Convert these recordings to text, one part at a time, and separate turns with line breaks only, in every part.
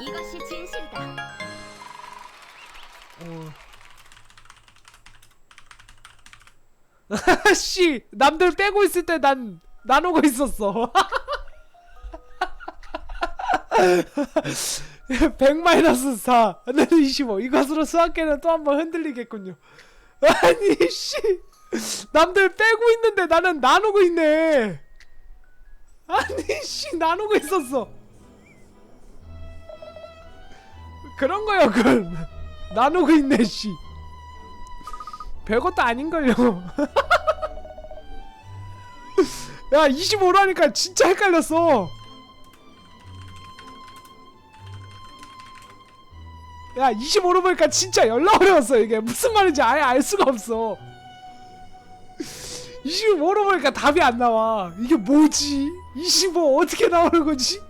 이것이 진실이다.
어. 씨 남들 빼고 있을 때 난 나누고 있었어. 100 마이너스 4 나는 25 이것으로 수학계는 또 한 번 흔들리겠군요. 아니 씨. 남들 빼고 있는데 나는 나누고 있네. 아니 씨 나누고 있었어 그런 거요 그건. 나누고 있네 씨. 별것도 아닌걸요. 야 25로 하니까 진짜 헷갈렸어. 야 25로 보니까 진짜 연락 어려웠어 이게. 무슨 말인지 아예 알 수가 없어. 25로 보니까 답이 안 나와. 이게 뭐지? 25 어떻게 나오는 거지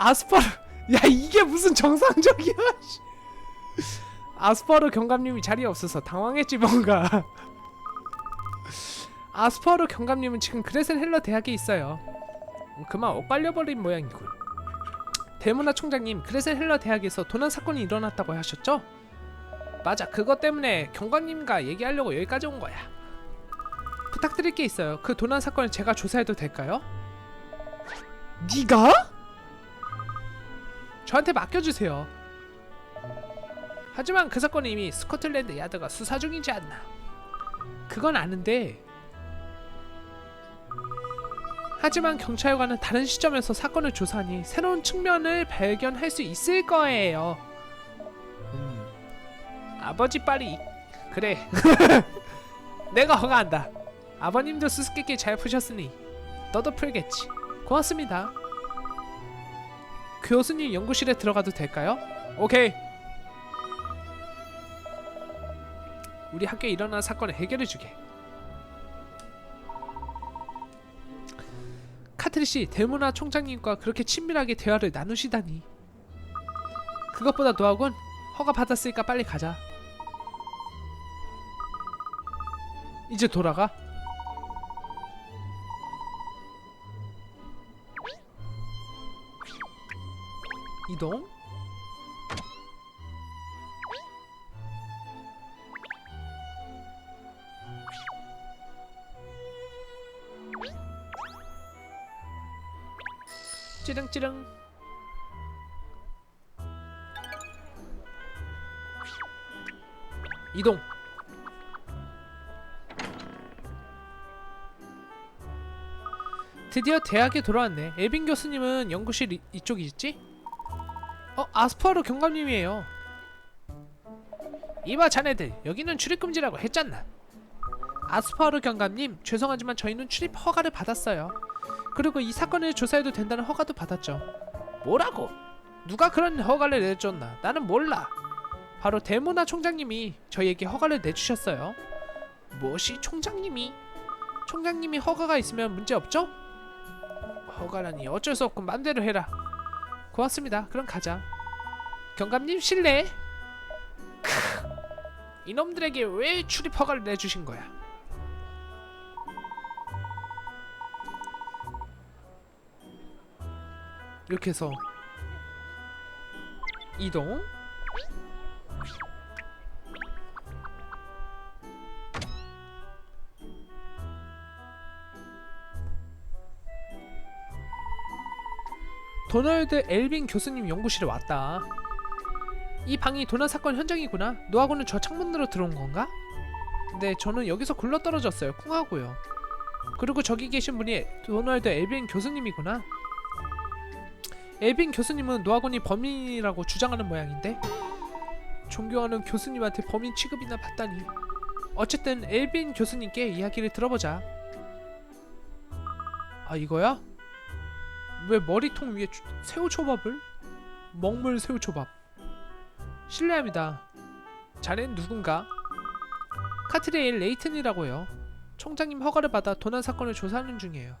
아스파르 야 이게 무슨 정상적이야 씨. 아스파르 경감님이 자리에 없어서 당황했지 뭔가 아스파르 경감님은 지금 그레센 헬러 대학에 있어요 그만 엇갈려버린 모양이군 대문화 총장님 그레센 헬러 대학에서 도난 사건이 일어났다고 하셨죠? 맞아 그것 때문에 경감님과 얘기하려고 여기까지 온 거야 부탁드릴 게 있어요 그 도난 사건을 제가 조사해도 될까요? 네가? 저한테 맡겨주세요 하지만 그 사건은 이미 스코틀랜드 야드가 수사 중이지 않나 그건 아는데 하지만 경찰과는 다른 시점에서 사건을 조사하니 새로운 측면을 발견할 수 있을 거예요. 음. 아버지 빨리 그래 내가 허가한다. 아버님도 수수께끼 잘 푸셨으니 너도 풀겠지. 고맙습니다. 교수님 연구실에 들어가도 될까요? 오케이. 우리 학교에 일어난 사건을 해결해 주게. 카트리씨 대문화 총장님과 그렇게 친밀하게 대화를 나누시다니 그것보다 노하군 허가 받았으니까 빨리 가자 이제 돌아가 이동? 찌릉찌릉. 이동. 드디어 대학에 돌아왔네. 에빈 교수님은 연구실 이, 이쪽이 있지? 어 아스파르 경감님이에요 이봐 자네들 여기는 출입금지라고 했잖아 아스파르 경감님 죄송하지만 저희는 출입 허가를 받았어요 그리고 이 사건을 조사해도 된다는 허가도 받았죠. 뭐라고? 누가 그런 허가를 내줬나? 나는 몰라. 바로 대문화 총장님이 저희에게 허가를 내주셨어요. 무엇이 총장님이? 총장님이 허가가 있으면 문제 없죠? 허가라니 어쩔 수 없고 맘대로 해라. 고맙습니다. 그럼 가자. 경감님 실례. 크. 이놈들에게 왜 출입 허가를 내주신 거야? 이렇게 해서 이동 도널드 엘빈 교수님 연구실에 왔다. 이 방이 도난 사건 현장이구나. 너하고는 저 창문으로 들어온 건가? 네, 저는 여기서 굴러 떨어졌어요. 쿵하고요. 그리고 저기 계신 분이 도널드 엘빈 교수님이구나. 엘빈 교수님은 노학원이 범인이라고 주장하는 모양인데 존경하는 교수님한테 범인 취급이나 받다니 어쨌든 엘빈 교수님께 이야기를 들어보자 아 이거야? 왜 머리통 위에 주- 새우초밥을? 먹물 새우초밥 실례합니다 자넨 누군가? 카트레일 레이튼이라고 해요 총장님 허가를 받아 도난 사건을 조사하는 중이에요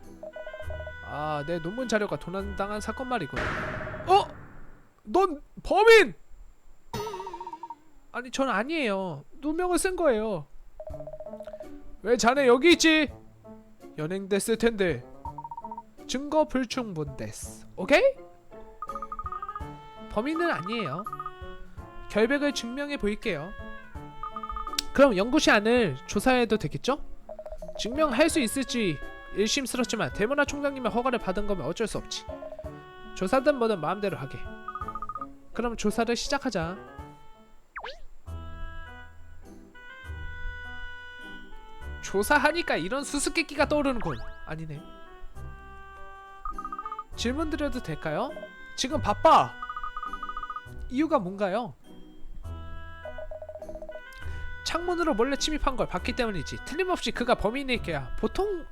아, 내 논문 자료가 도난당한 사건 말이군. 어? 넌 범인! 아니, 전 아니에요. 누명을 쓴 거예요. 왜 자네 여기 있지? 연행됐을 텐데. 증거 불충분 데스. 오케이? 범인은 아니에요. 결백을 증명해 보일게요. 그럼 연구실 안을 조사해도 되겠죠? 증명할 수 있을지 일심스럽지만 대문화 총장님의 허가를 받은 거면 어쩔 수 없지. 조사든 뭐든 마음대로 하게. 그럼 조사를 시작하자. 조사하니까 이런 수수께끼가 떠오르는군. 아니네. 질문 드려도 될까요? 지금 바빠. 이유가 뭔가요? 창문으로 몰래 침입한 걸 봤기 때문이지. 틀림없이 그가 범인일 게야. 보통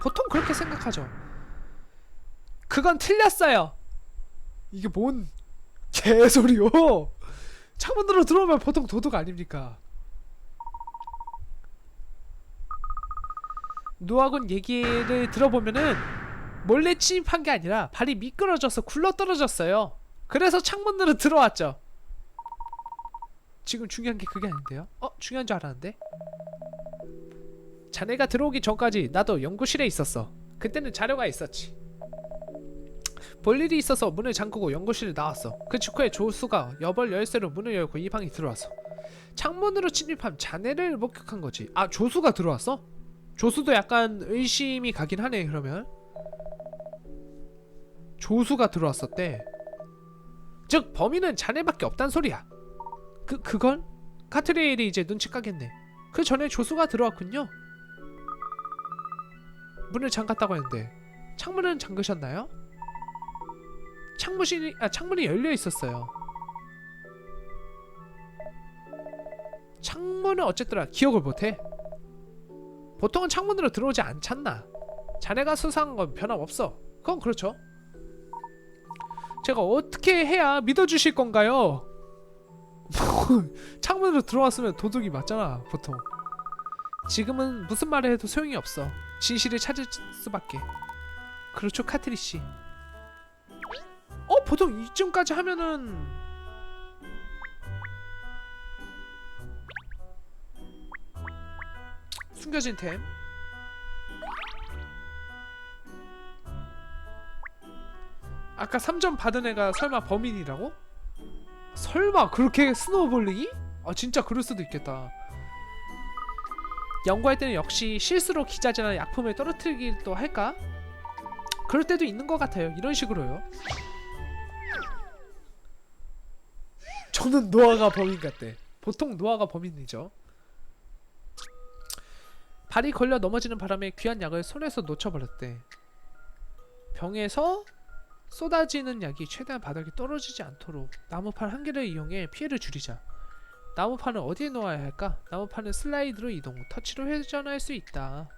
보통 그렇게 생각하죠. 그건 틀렸어요. 이게 뭔 개소리요? 창문으로 들어오면 보통 도둑 아닙니까? 노학원 얘기를 들어보면은 몰래 침입한 게 아니라 발이 미끄러져서 굴러 떨어졌어요. 그래서 창문으로 들어왔죠. 지금 중요한 게 그게 아닌데요? 어? 중요한 줄 알았는데? 자네가 들어오기 전까지 나도 연구실에 있었어. 그때는 자료가 있었지. 볼 일이 있어서 문을 잠그고 연구실에 나왔어. 그 직후에 조수가 여벌 열쇠로 문을 열고 이 방에 들어왔어. 창문으로 침입한 자네를 목격한 거지. 아 조수가 들어왔어? 조수도 약간 의심이 가긴 하네 그러면. 조수가 들어왔었대. 즉 범인은 자네밖에 없단 소리야. 그 그건 카트레일이 이제 눈치 까겠네. 그 전에 조수가 들어왔군요. 문을 잠갔다고 했는데 창문은 잠그셨나요? 창문이 아 창문이 열려 있었어요. 창문은 어쨌더라 기억을 못해. 보통은 창문으로 들어오지 않잖나. 자네가 수상한 건 변함없어. 그건 그렇죠. 제가 어떻게 해야 믿어주실 건가요? 창문으로 들어왔으면 도둑이 맞잖아 보통. 지금은 무슨 말을 해도 소용이 없어. 진실을 찾을 수밖에. 그렇죠 카트리 씨. 어 보통 이쯤까지 하면은 숨겨진 템. 아까 3점 받은 애가 설마 범인이라고? 설마 그렇게 스노우볼링이? 아 진짜 그럴 수도 있겠다. 연구할 때는 역시 실수로 기자재나 약품을 떨어뜨리기도 할까? 그럴 때도 있는 것 같아요. 이런 식으로요. 저는 노아가 범인 같대. 보통 노아가 범인이죠. 발이 걸려 넘어지는 바람에 귀한 약을 손에서 놓쳐버렸대. 병에서 쏟아지는 약이 최대한 바닥에 떨어지지 않도록 나무판 한 개를 이용해 피해를 줄이자. 나무판을 어디에 놓아야 할까? 나무판은 슬라이드로 이동, 터치로 회전할 수 있다.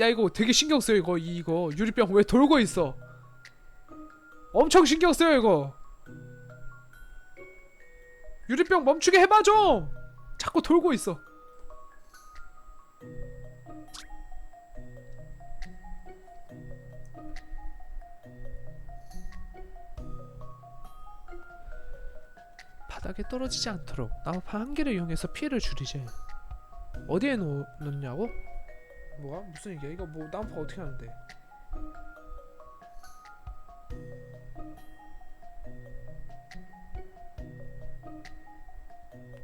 야 이거 되게 신경 써요 이거 이거 유리병 왜 돌고 있어? 엄청 신경 써요 이거. 유리병 멈추게 해봐 좀. 자꾸 돌고 있어. 바닥에 떨어지지 않도록 나무판 한 개를 이용해서 피해를 줄이지. 어디에 놓, 놓냐고? 뭐야? 무슨 얘기야? 이거 뭐 나무판 어떻게 하는데?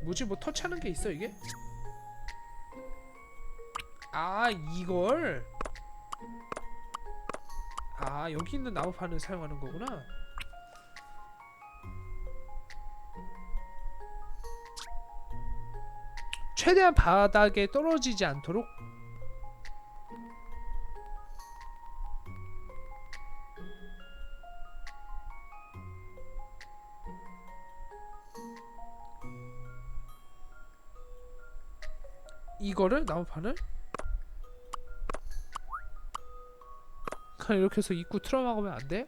뭐지? 뭐 터치하는 게 있어 이게? 아 이걸? 아 여기 있는 나무판을 사용하는 거구나. 최대한 바닥에 떨어지지 않도록 이거를 나무판을 그냥 이렇게 해서 입구 틀어막으면 안 돼?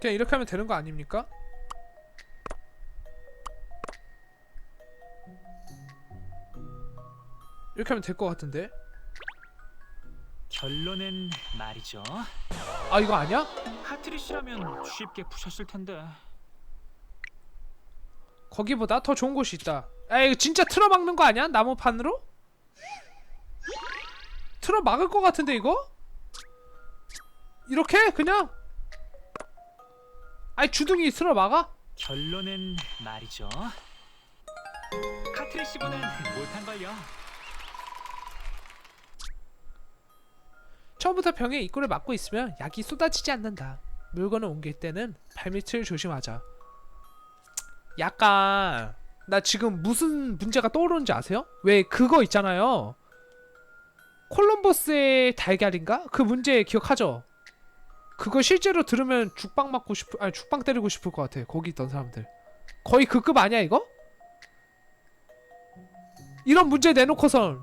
그냥 이렇게 하면 되는 거 아닙니까? 이렇게 하면 될 것 같은데
결론은 말이죠.
아 이거 아니야?
하트리 씨라면 쉽게 푸셨을 텐데.
거기보다 더 좋은 곳이 있다 아 이거 진짜 틀어 막는 거 아니야? 나무판으로? 틀어 막을 것 같은데 이거? 이렇게? 그냥? 아니 주둥이 틀어 막아?
결론은 말이죠. 하트리 씨보단 못한 걸요.
처음부터 병의 입구를 막고 있으면 약이 쏟아지지 않는다. 물건을 옮길 때는 발밑을 조심하자. 약간 나 지금 무슨 문제가 떠오르는지 아세요? 왜 그거 있잖아요. 콜럼버스의 달걀인가? 그 문제 기억하죠? 그거 실제로 들으면 죽빵 맞고 싶 아니 죽빵 때리고 싶을 것 같아. 거기 있던 사람들. 거의 그 급 아니야 이거? 이런 문제 내놓고선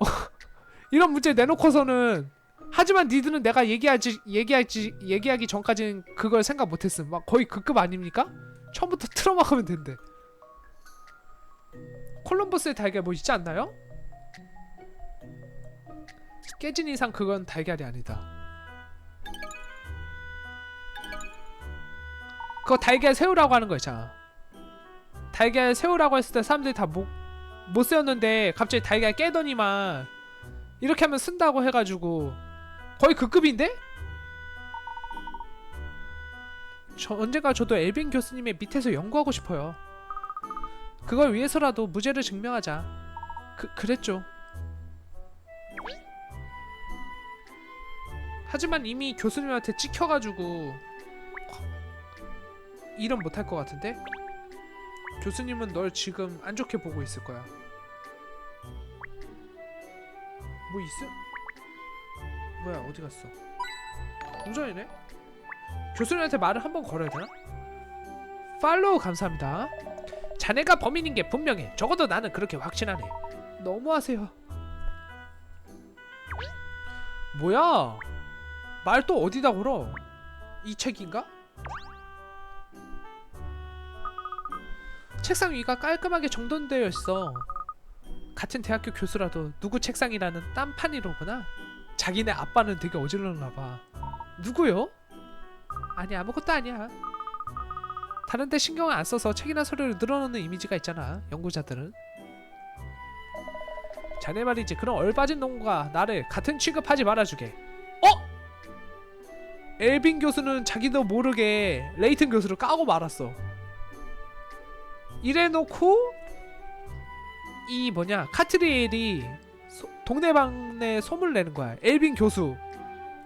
이런 문제 내놓고서는 하지만 니들은 내가 얘기하지 얘기하지 얘기하기 전까지는 그걸 생각 못했음. 막 거의 그 급 아닙니까? 처음부터 틀어막으면 된대. 콜럼버스의 달걀 뭐 있지 않나요? 깨진 이상 그건 달걀이 아니다. 그거 달걀 새우라고 하는 거 있잖아. 달걀 새우라고 했을 때 사람들이 다 못 못 세웠는데 갑자기 달걀 깨더니만 이렇게 하면 쓴다고 해가지고 거의 그 급인데? 저 언젠가 저도 엘빈 교수님의 밑에서 연구하고 싶어요. 그걸 위해서라도 무죄를 증명하자. 그 그랬죠. 하지만 이미 교수님한테 찍혀가지고 일은 못할 것 같은데? 교수님은 널 지금 안 좋게 보고 있을 거야. 뭐 있어? 뭐야 어디 갔어? 동전이네? 교수님한테 말을 한번 걸어야 되나? 팔로우 감사합니다. 자네가 범인인 게 분명해. 적어도 나는 그렇게 확신하네. 너무하세요. 뭐야? 말 또 어디다 걸어? 이 책인가? 책상 위가 깔끔하게 정돈되어 있어. 같은 대학교 교수라도 누구 책상이라는 딴판이로구나. 자기네 아빠는 되게 어질렀나 봐. 누구요? 아니 아무것도 아니야. 다른데 신경을 안 써서 책이나 서류를 늘어놓는 이미지가 있잖아. 연구자들은. 자네 말이지 그런 얼빠진 놈과 나를 같은 취급하지 말아주게. 어? 엘빈 교수는 자기도 모르게 레이튼 교수를 까고 말았어. 이래놓고 이 뭐냐 카트리엘이 소- 동네방네 소문을 내는 거야. 엘빈 교수,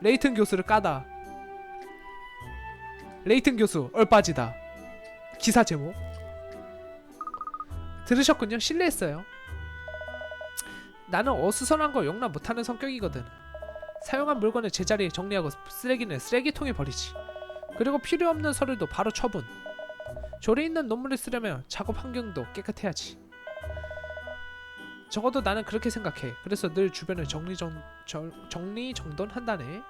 레이튼 교수를 까다. 레이튼 교수 얼빠지다. 기사 제목. 들으셨군요. 실례했어요. 나는 어수선한 거 용납 못하는 성격이거든. 사용한 물건을 제자리에 정리하고 쓰레기는 쓰레기통에 버리지. 그리고 필요 없는 서류도 바로 처분. 조리 있는 논문을 쓰려면 작업 환경도 깨끗해야지. 적어도 나는 그렇게 생각해. 그래서 늘 주변을 정리정 정, 정리정돈 한다네.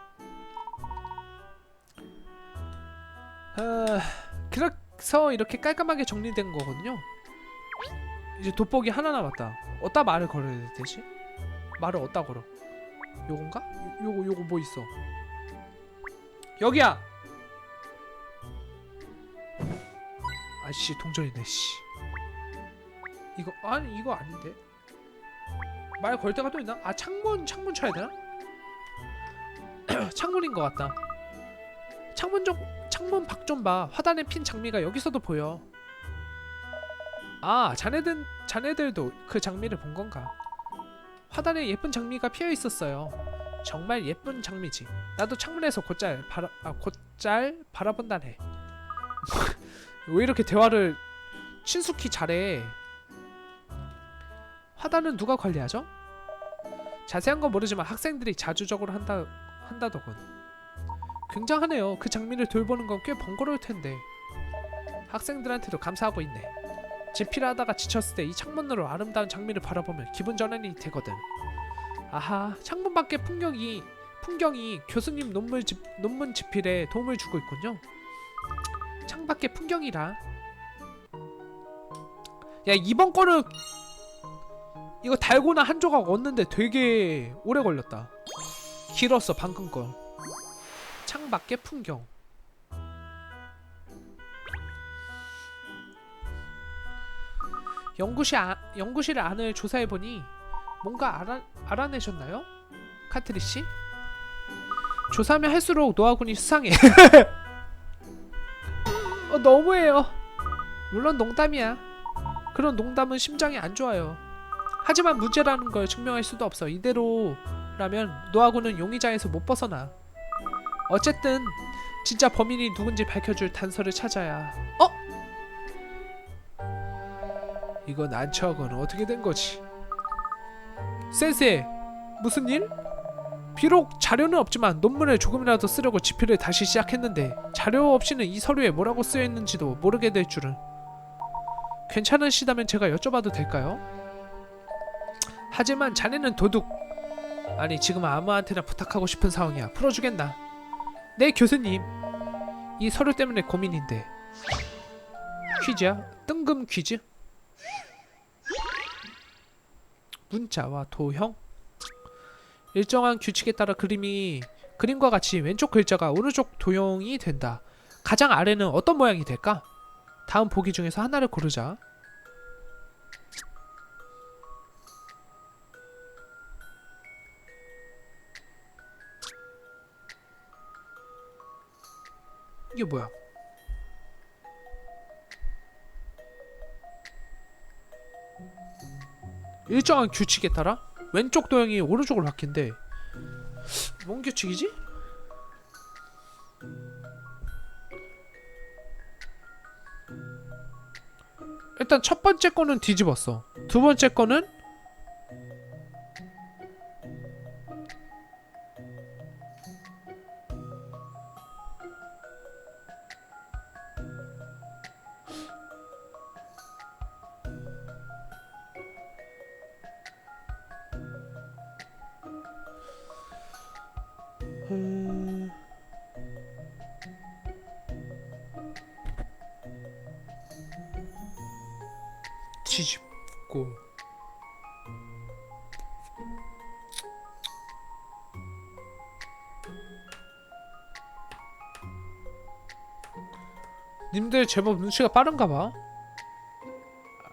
아, 그래서 이렇게 깔끔하게 정리된 거거든요. 이제 돋보기 하나 남았다. 어디다 말을 걸어야 되지? 말을 어디다 걸어? 요건가? 요, 요거 요거 뭐 있어? 여기야. 아씨 동전이네 씨. 이거 아니 이거 아닌데. 말걸 데가 또 있나? 아 창문 창문 쳐야 되나? 창문인 것 같다. 창문 좀 창문 밖 좀 봐. 화단에 핀 장미가 여기서도 보여. 아 자네들 자네들도 그 장미를 본 건가? 화단에 예쁜 장미가 피어 있었어요. 정말 예쁜 장미지. 나도 창문에서 곧잘 바라 아 곧잘 바라본다네. 왜 이렇게 대화를 친숙히 잘해? 화단은 누가 관리하죠? 자세한 건 모르지만 학생들이 자주적으로 한다 한다더군. 굉장하네요. 그 장미를 돌보는 건 꽤 번거로울 텐데. 학생들한테도 감사하고 있네. 집필 하다가 지쳤을 때 이 창문으로 아름다운 장미를 바라보면 기분 전환이 되거든. 아하, 창문 밖의 풍경이 풍경이 교수님 논문 집 논문 집필에 도움을 주고 있군요. 창밖의 풍경이라. 야 이번 거는 이거 달고나 한 조각 얻는데 되게 오래 걸렸다. 길었어 방금 거. 창밖의 풍경. 연구실 아, 연구실 안을 조사해 보니 뭔가 알아 알아내셨나요, 카트리 씨? 조사하면 할수록 노아군이 수상해. 어, 너무해요. 물론 농담이야. 그런 농담은 심장이 안 좋아요. 하지만 무죄라는 걸 증명할 수도 없어. 이대로라면 노아군은 용의자에서 못 벗어나. 어쨌든 진짜 범인이 누군지 밝혀줄 단서를 찾아야. 어? 이건 안처하고는 어떻게 된 거지? 센세, 무슨 일? 비록 자료는 없지만 논문을 조금이라도 쓰려고 집필을 다시 시작했는데 자료 없이는 이 서류에 뭐라고 쓰여 있는지도 모르게 될 줄은. 괜찮으시다면 제가 여쭤봐도 될까요? 하지만 자네는 도둑. 아니 지금 아무한테나 부탁하고 싶은 상황이야. 풀어주겠나? 네 교수님. 이 서류 때문에 고민인데. 퀴즈야? 뜬금 퀴즈? 문자와 도형? 일정한 규칙에 따라 그림이 그림과 같이 왼쪽 글자가 오른쪽 도형이 된다. 가장 아래는 어떤 모양이 될까? 다음 보기 중에서 하나를 고르자. 이게 뭐야? 일정한 규칙에 따라 왼쪽 도형이 오른쪽으로 바뀐대. 뭔 규칙이지? 일단 첫 번째 거는 뒤집었어. 두 번째 거는 님들 제법 눈치가 빠른가 봐.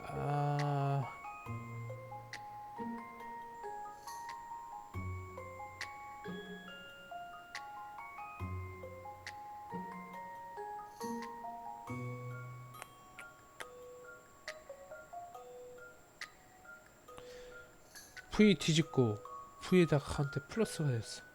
아... V 뒤집고 V에다가 가운데 플러스가 됐어.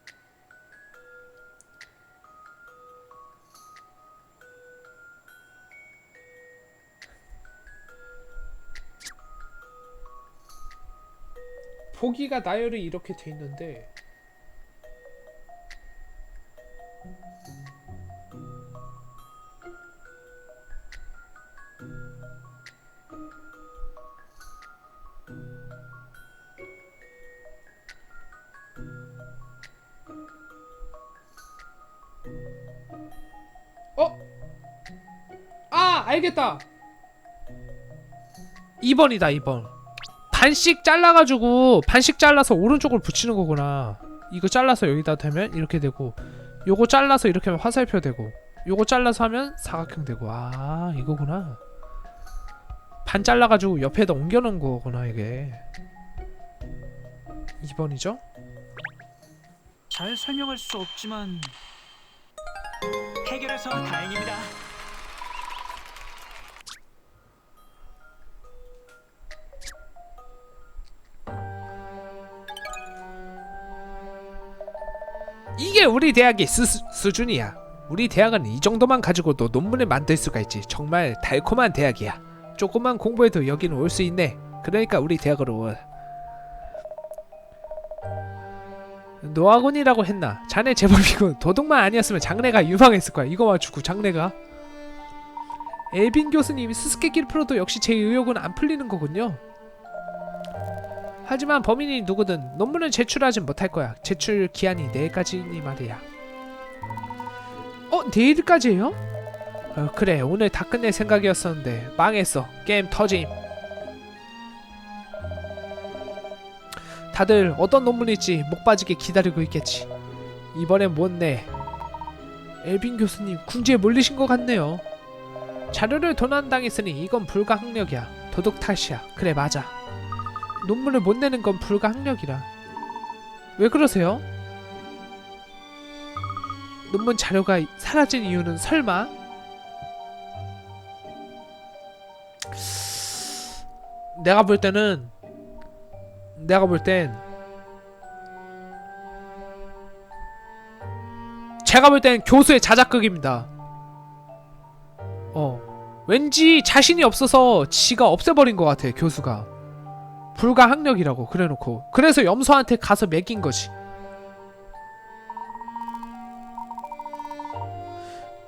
보기가 나열이 이렇게 돼 있는데 어? 아 알겠다 2번이다 2번 반씩 잘라가지고 반씩 잘라서 오른쪽을 붙이는 거구나 이거 잘라서 여기다 대면 이렇게 되고 요거 잘라서 이렇게 하면 화살표 되고 요거 잘라서 하면 사각형 되고 아 이거구나 반 잘라가지고 옆에다 옮겨놓은 거구나 이게 2번이죠?
잘 설명할 수 없지만 해결해서 다행입니다.
우리 대학의 수, 수준이야. 우리 대학은 이 정도만 가지고도 논문을 만들 수가 있지. 정말 달콤한 대학이야. 조금만 공부해도 여기는 올 수 있네. 그러니까 우리 대학으로 와. 노학원이라고 했나? 자네 제법이고 도둑만 아니었으면 장래가 유망했을 거야. 이거 맞추고 장래가. 엘빈 교수님 수수께끼를 풀어도 역시 제 의혹은 안 풀리는 거군요. 하지만 범인이 누구든 논문을 제출하진 못할 거야. 제출 기한이 내일까지니 말이야. 어, 내일까지예요? 어, 그래, 오늘 다 끝낼 생각이었었는데 망했어. 게임 터짐. 다들 어떤 논문일지 목 빠지게 기다리고 있겠지. 이번엔 못내. 엘빈 교수님 궁지에 몰리신 것 같네요. 자료를 도난당했으니 이건 불가항력이야. 도둑 탓이야. 그래 맞아. 논문을 못 내는 건 불가항력이라. 왜 그러세요? 논문 자료가 사라진 이유는 설마? 내가 볼 때는 내가 볼 땐 제가 볼 땐 교수의 자작극입니다. 어. 왠지 자신이 없어서 지가 없애버린 것 같아, 교수가. 불가항력이라고 그래놓고. 그래서 염소한테 가서 매긴 거지.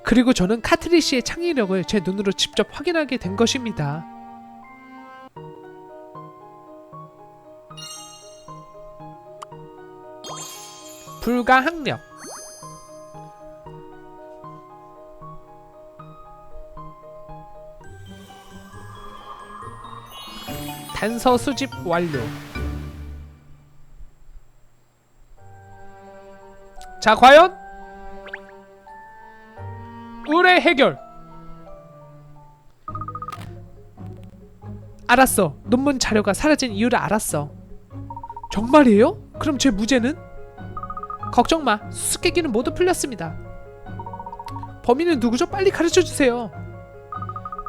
그리고 저는 카트리시의 창의력을 제 눈으로 직접 확인하게 된 것입니다. 불가항력. 단서 수집 완료. 자, 과연 의뢰 해결. 알았어. 논문 자료가 사라진 이유를 알았어. 정말이에요? 그럼 제 무죄는? 걱정 마. 수수께끼는 모두 풀렸습니다. 범인은 누구죠? 빨리 가르쳐 주세요.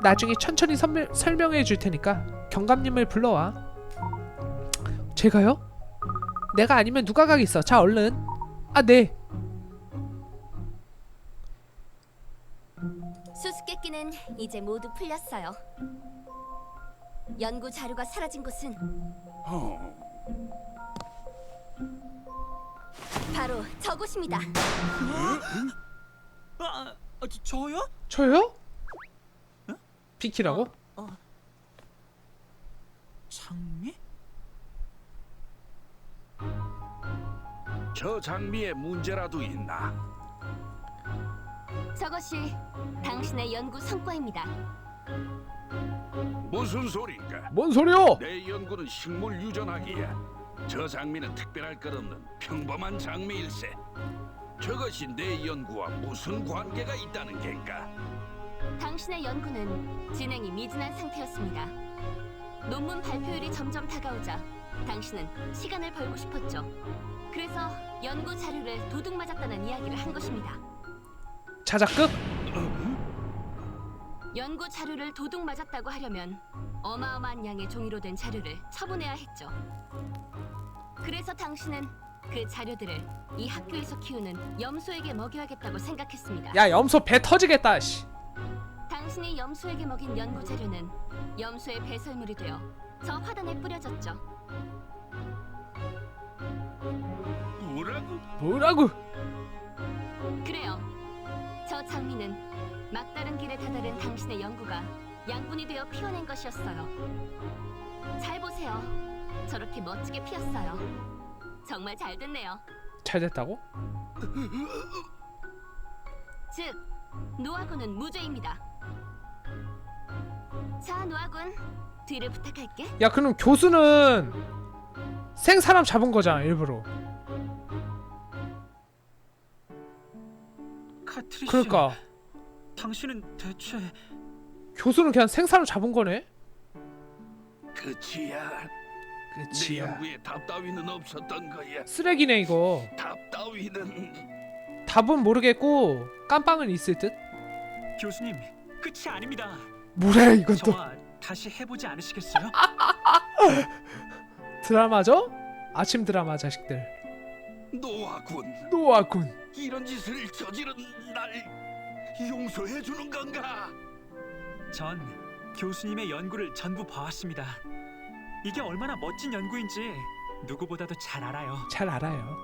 나중에 천천히 선물, 설명해 줄 테니까 경감님을 불러와. 제가요? 내가 아니면 누가 가겠어? 자, 얼른. 아, 네.
수수께끼는 이제 모두 풀렸어요. 연구 자료가 사라진 곳은 바로 저곳입니다.
아, 아, 저- 저요?
저요? 비키라고?
장미?
저 장미에 문제라도 있나?
저것이 당신의 연구 성과입니다.
무슨 소린가?
뭔 소리요?
내 연구는 식물 유전학이야. 저 장미는 특별할 것 없는 평범한 장미일세. 저것이 내 연구와 무슨 관계가 있다는 겐가?
당신의 연구는 진행이 미진한 상태였습니다. 논문 발표일이 점점 다가오자 당신은 시간을 벌고 싶었죠. 그래서 연구 자료를 도둑 맞았다는 이야기를 한 것입니다.
자작극?
연구 자료를 도둑 맞았다고 하려면 어마어마한 양의 종이로 된 자료를 처분해야 했죠. 그래서 당신은 그 자료들을 이 학교에서 키우는 염소에게 먹여야겠다고 생각했습니다.
야, 염소 배 터지겠다. 씨.
당신이 염소에게 먹인 연구 자료는 염소의 배설물이 되어 저 화단에 뿌려졌죠.
뭐라고?
뭐라고?
그래요. 저 장미는 막다른 길에 다다른 당신의 연구가 양분이 되어 피어낸 것이었어요. 잘 보세요. 저렇게 멋지게 피었어요. 정말 잘 됐네요.
잘 됐다고?
즉, 노아군은 무죄입니다. 자, 노아군, 뒤를 부탁할게.
야, 그럼 교수는 생 사람 잡은 거잖아, 일부러.
카트리시.
그러니까
당신은 대체
교수는 그냥 생 사람 잡은 거네.
그치야. 내. 연구에 답 따위는 없었던 거야.
쓰레기네 이거.
답 따위는
답은 모르겠고 깜빵은 있을 듯.
교수님 끝이 아닙니다.
뭐래 이건 또
저와 다시 해보지 않으시겠어요?
드라마죠? 아침 드라마 자식들.
노아군
노아군.
이런 짓을 저지른 날 용서해 주는 건가?
전 교수님의 연구를 전부 봐왔습니다. 이게 얼마나 멋진 연구인지 누구보다도 잘 알아요.
잘 알아요.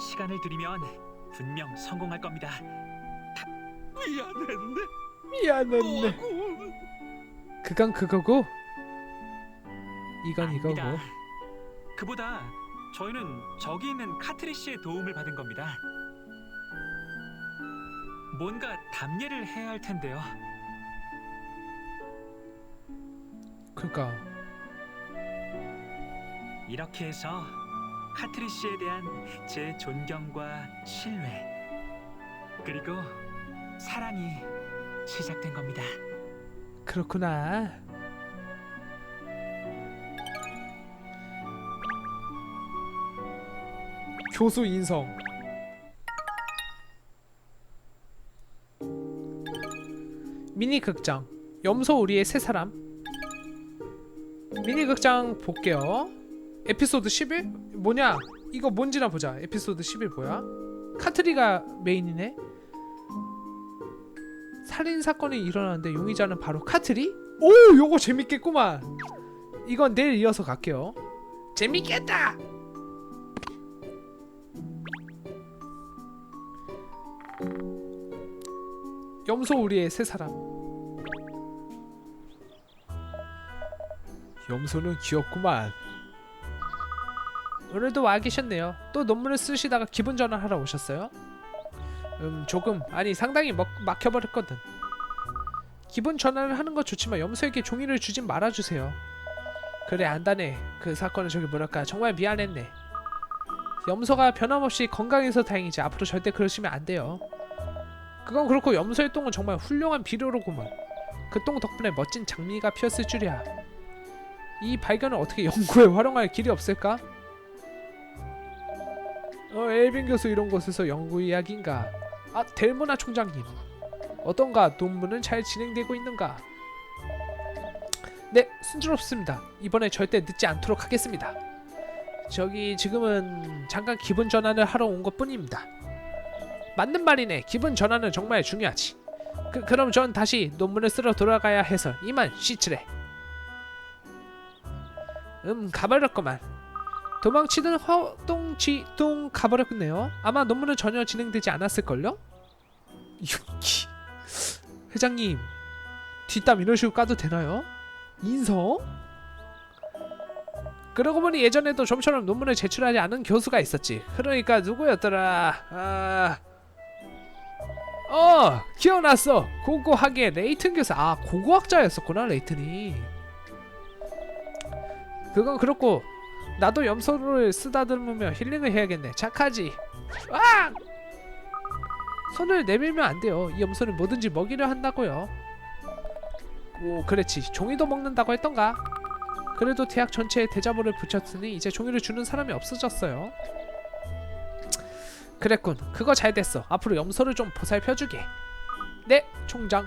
시간을 들이면 분명 성공할 겁니다.
미안했네.
미안했네.
노아군.
그건 그거고. 이건 이거고.
아닙니다. 그보다 저희는 저기 있는 카트리시의 도움을 받은 겁니다. 뭔가 답례를 해야 할 텐데요.
그러니까
이렇게 해서 카트리 씨에 대한 제 존경과 신뢰 그리고 사랑이 시작된 겁니다.
그렇구나. 교수 인성. 미니 극장 염소 우리의 세 사람. 미니 극장 볼게요. 에피소드 11? 뭐냐? 이거 뭔지나 보자. 에피소드 11 뭐야? 카트리가 메인이네. 살인 사건이 일어났는데 용의자는 바로 카트리? 오, 요거 재밌겠구만. 이건 내일 이어서 갈게요. 재밌겠다. 염소 우리의 세 사람. 염소는 귀엽구만. 오늘도 와 계셨네요. 또 논문을 쓰시다가 기분 전환하러 오셨어요? 음 조금 아니 상당히 먹, 막혀버렸거든. 기분 전환을 하는 거 좋지만 염소에게 종이를 주진 말아주세요. 그래 안다네. 그 사건은 저기 뭐랄까 정말 미안했네. 염소가 변함없이 건강해서 다행이지 앞으로 절대 그러시면 안 돼요. 그건 그렇고 염소의 똥은 정말 훌륭한 비료로구만. 그 똥 덕분에 멋진 장미가 피었을 줄이야. 이 발견을 어떻게 연구에 활용할 길이 없을까? 어, 엘빈 교수 이런 곳에서 연구 이야기인가? 아, 델모나 총장님. 어떤가? 논문은 잘 진행되고 있는가? 네, 순조롭습니다. 이번에 절대 늦지 않도록 하겠습니다. 저기 지금은 잠깐 기분 전환을 하러 온 것뿐입니다. 맞는 말이네. 기분 전환은 정말 중요하지. 그, 그럼 전 다시 논문을 쓰러 돌아가야 해서 이만 쉬치래. 음, 가버렸구만. 도망치던 허동지동 가버렸네요. 아마 논문은 전혀 진행되지 않았을걸요? 유키 회장님 뒷담 이런 식으로 까도 되나요? 인성? 그러고 보니 예전에도 좀처럼 논문을 제출하지 않은 교수가 있었지. 그러니까 누구였더라? 아... 어! 기억났어! 고고하게 레이튼 교수. 아, 고고학자였었구나, 레이튼이. 그건 그렇고 나도 염소를 쓰다듬으며 힐링을 해야겠네. 착하지. 아! 손을 내밀면 안 돼요. 이 염소는 뭐든지 먹이려 한다고요. 오, 그렇지. 종이도 먹는다고 했던가? 그래도 대학 전체에 대자보를 붙였으니 이제 종이를 주는 사람이 없어졌어요. 그랬군. 그거 잘 됐어. 앞으로 염소를 좀 보살펴주게. 네, 총장.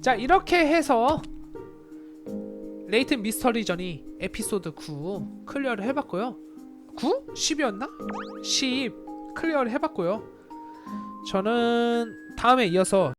자, 이렇게 해서 레이튼 미스터리전이 에피소드 9 클리어를 해봤고요. 9? 10이었나? 10 클리어를 해봤고요. 저는 다음에 이어서